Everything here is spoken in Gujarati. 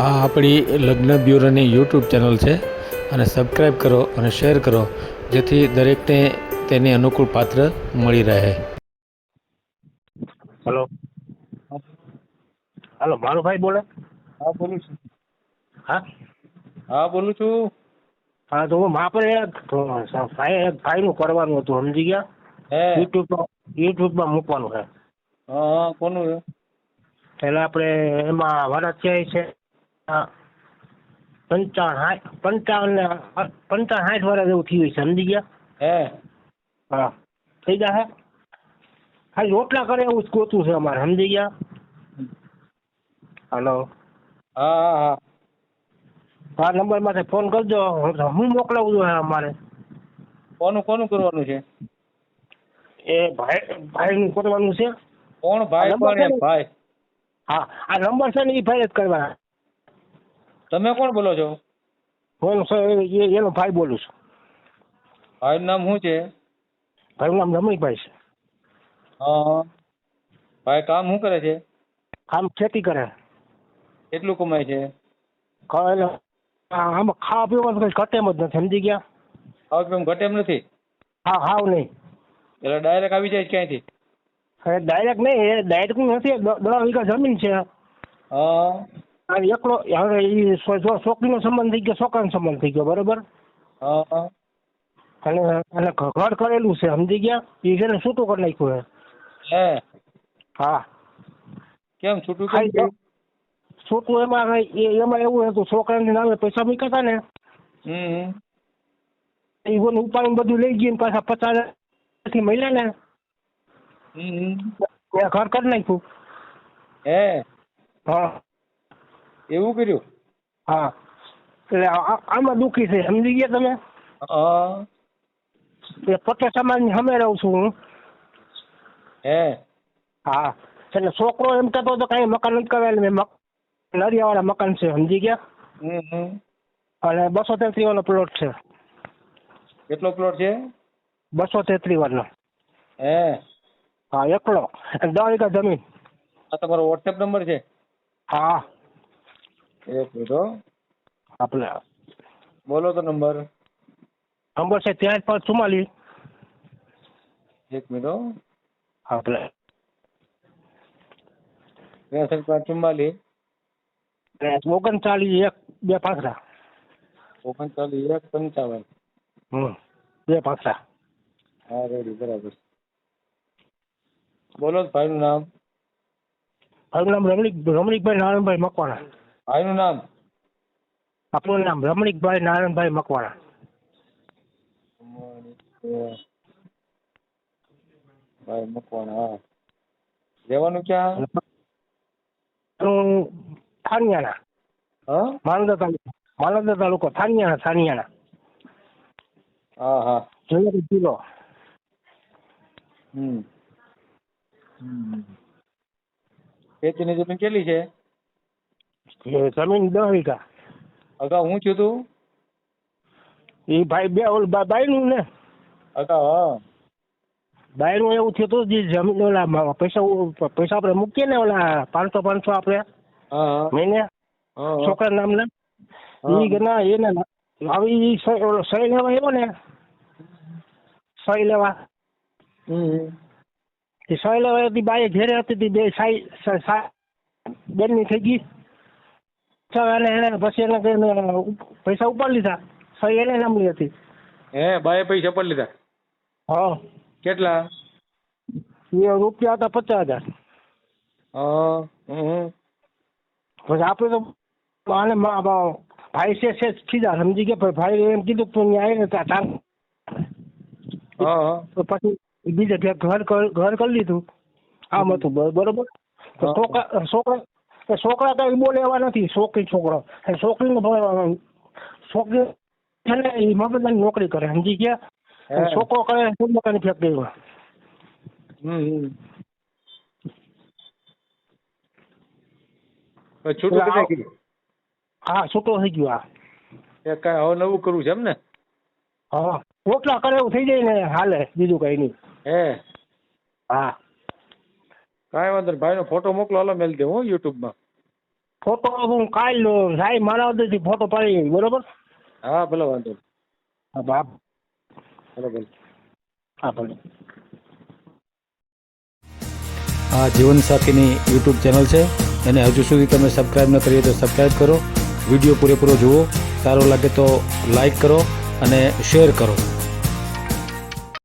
આ આપણી લગ્ન બ્યુરોની યુટ્યુબ ચેનલ છે. અને સબસ્ક્રાઈબ કરો અને શેર કરો જેથી દરેકને તેની અનુકૂળ પાત્ર મળી રહે. હલો. હલો મારો ભાઈ બોલે? હા બોલું છું. હા? હા બોલું છું. હા તો હું આપણે એક ભાઈ એક કરવાનું હતું સમજી ગયા? હે. યુટ્યુબમાં યુટ્યુબમાં મૂકવાનું છે. હા હા કોનું પેલા આપણે એમાં વરસ છે. પંચાવન સાઠ પંચાવન ને પંચાવન સાઠ વર્ષ જેવું થયું છે સમજી ગયા? હે. હા. થઈ જશે ખાલી રોટલા કરે એવું જ ગોતું છે અમારે સમજી ગયા? હલો. હા હા હા. નંબરમાંથી ફોન કરજો હું મોકલાવું છું અમારે કોનું કોનું કરવાનું છે? એ ભાઈ ભાઈનું કરવાનું છે. કોણ? ભાઈ કોણ ભાઈ. હા આ નંબર છે ને એ ભાઈ જ કરવાના. તમે કોણ બોલો છો? હું છે એ- એનો ભાઈ બોલું છું. ભાઈનું નામ શું છે? ભાઈનું નામ રમણીભાઈ છે. હા. ભાઈ કામ શું કરે છે? આમ ખેતી કરે. કેટલું કમાય છે? આમાં ખાવા પીવાનું કઈ ઘટે એમ જ નથી સમજી ગયા? ખાવા પીવાનું ઘટે એમ નથી? હા હાવ નહીં. એટલે ડાયરેક્ટ આવી જાય ક્યાંયથી? ડાયરેક્ટ નહીં એ ડાયરેક્ટ નથી દસ વીઘા જમીન છે. હા. આ એકલો હવે એ છોકરીનો સંબંધ થઈ ગયો છોકરાનો સંબંધ થઈ ગયો બરોબર? અને અને ઘર કરેલું છે સમજી ગયા? એ છે ને છૂટું કરી નાખ્યું હે? હા. કેમ છૂટું કરી છૂટું એમાં એ- એમાં એવું હતું છોકરાની નામે પૈસા મૂક્યા ને? હમ. એ બોલ ઉપાડીને બધું લઈ ગયું પાછા પચાસથી મળ્યા ને? ઘર કરી નાખ્યું. હે? હા. એવું કર્યું? હા. એટલે આમાં દુઃખી છે સમજી ગયા તમે? હા. એ સમાજ સમાજની સામે રહું છું હું. હે? હા. એટલે છોકરો એમ કહેતો હતો કઈ મકાન નથી કરાયેલું મેં નરિયાવાળા મકાન છે સમજી ગયા? અને બસો તેત્રી વાળો પ્લોટ છે. કેટલો પ્લોટ છે? બસો તેત્રી વાળનો હે? હા એકલો. દસ વીઘા જમીન. આ તમારો વોટ્સએપ નંબર છે? હા. એક મિનિટ હો. આપણે બોલો તો નંબર. નંબર છે ત્યાં પાંચ ચુમ્માલીસ એક મિનિટ હો. આપણે ત્રેસઠ પાંચ ચુમ્માલીસ ઓગણચાલીસ એક બે પાંખરા. ઓગણચાલીસ એક પંચાવન. હમ બે પાંખરા. હા રેડી બરાબર. બોલો ભાઈનું નામ. મારું નામ રમણીક રમણીકભાઈ નારાયણભાઈ મકવાણા. ભાઈનું નામ? આપણું નામ રમણીકભાઈ નારાયણભાઈ મકવાણા. ભાઈ મકવાણા હા. રહેવાનું ક્યાં? થાનિયાના. હા? માલદા તાલુકો માલદા તાલુકો થાનિયાના થાનિયાના. હા હા. જુનાગઢ જિલ્લો. હમ. ખેતીની જમીન કેટલી છે? એ જમીન દસ વીઘા. અગાઉ હું થયું તું? એ ભાઈ બે ઓલ બાઈ બાયનું ને? અગા હા. બાયનું એવું થયું હતું જે જમીન ઓલા પૈસા પૈસા આપણે મૂકીએ ને ઓલા પાંચસો પાંચસો આપણે? હા મહિને? છોકરા નામ ને ઈ ગના એને આવી ઈ સહી લેવા આવ્યો ને? સહી લેવા. હમ. એ સહી લેવા હતી બાએ ઘેરે હતી બે સાઈ બેનની બેનની થઈ ગઈ. એને એને પછી એને કહીને પૈસા ઉપાડી લીધા. સહી એને નામની હતી. હે બાએ પૈસા ઉપાડી લીધા? હા. કેટલા? એ રૂપિયા હતા પચાસ હજાર. હા પછી આપણે તો આને ભાઈ છે છે ખીજા સમજી ગયા? ભાઈ એમ કીધું કે તું અહીંયા આવીને ત્યાં તો. પછી બીજે ઘર ઘર કરી લીધું. આમ હતું બરોબર? છોકરા એ છોકરા કઈ બોલે એવા નથી છોકરી. છોકરો એ છોકરીને. છોકરી છે ને એ મગજની નોકરી કરે સમજી ગયા? છોકરો કરે મકાની ફેક્ટરીમાં હા છૂટો થઈ ગયો આ એ કાંઈ હવે નવું કરવું છે એમ ને? હા. રોટલા કરે એવું થઈ જાય ને હાલે બીજું કઈ નહીં. હે. હા. કાંઈ વાંધો ભાઈનો ફોટો મોકલો હાલો મેલ દે હું યુટ્યુબમાં ફોટો હું કાલ સાહેબ મારા થી ફોટો પાડી બરોબર? હા ભલે વાંધો નહીં. હા બાપ. ભલે ભલે. હા ભલે. આ જીવનસાથીની યુટ્યુબ ચેનલ છે એને હજુ સુધી તમે સબસ્ક્રાઈબ ન કરી હોય તો સબસ્ક્રાઈબ કરો. વીડિયો પૂરેપૂરો જુઓ. સારો લાગે તો લાઈક કરો અને શેર કરો.